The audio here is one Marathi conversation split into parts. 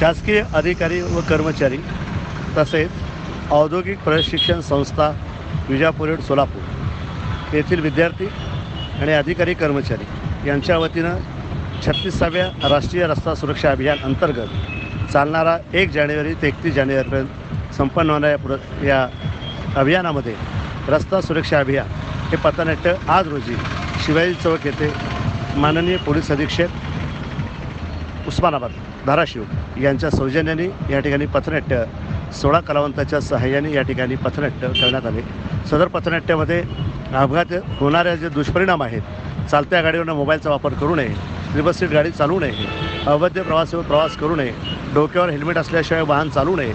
शासकीय अधिकारी व कर्मचारी तसेच औद्योगिक प्रशिक्षण संस्था विजापूर सोलापूर येथील विद्यार्थी आणि अधिकारी कर्मचारी यांच्या वतीनं छत्तीसाव्या राष्ट्रीय रस्ता सुरक्षा अभियान अंतर्गत चालणारा एक जानेवारी ते एकतीस जानेवारीपर्यंत संपन्न होणाऱ्या पुर या अभियानामध्ये रस्ता सुरक्षा अभियान हे पथनाट्य आज रोजी शिवाजी चौक येथे माननीय पोलीस अधीक्षक उस्मानाबाद धाराशिव यांच्या सौजन्याने या ठिकाणी पथनाट्य सोळा कलावंताच्या सहाय्याने या ठिकाणी पथनाट्य करण्यात आले. सदर पथनाट्यामध्ये अपघात होणाऱ्या जे दुष्परिणाम आहेत चालत्या गाडीवरनं मोबाईलचा वापर करू नये ट्रिपल सीट गाडी चालवू नये अवैध प्रवासावर प्रवास करू नये डोक्यावर हेल्मेट असल्याशिवाय वाहन चालवू नये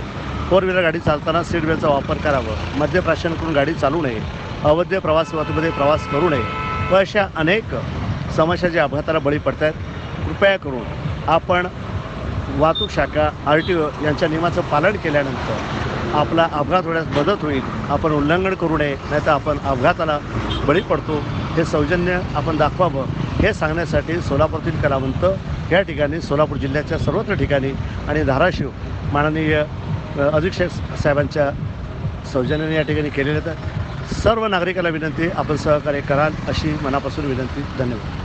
फोर व्हीलर गाडी चालताना सीट बेल्टचा वापर करावा मद्यप्राशन गाडी चालू नये अवैध प्रवास वाहतुकीमध्ये प्रवास करू नये व अशा अनेक समस्या ज्या अपघाताला बळी पडत आहेत कृपया करून आपण वाहतूक शाखा आर टी ओ यांच्या नियमाचं पालन केल्यानंतर आपला अपघात होण्यास मदत होईल. आपण उल्लंघन करू नये नाहीतर आपण अपघाताला बळी पडतो. हे सौजन्य आपण दाखवावं हे सांगण्यासाठी सोलापूरतील कलावंत या ठिकाणी सोलापूर जिल्ह्याच्या सर्वत्र ठिकाणी आणि धाराशिव माननीय अधीक्षक साहेबांच्या सौजन्याने या ठिकाणी केलेल्या तर सर्व नागरिकाला विनंती आपण सहकार्य कराल अशी मनापासून विनंती. धन्यवाद.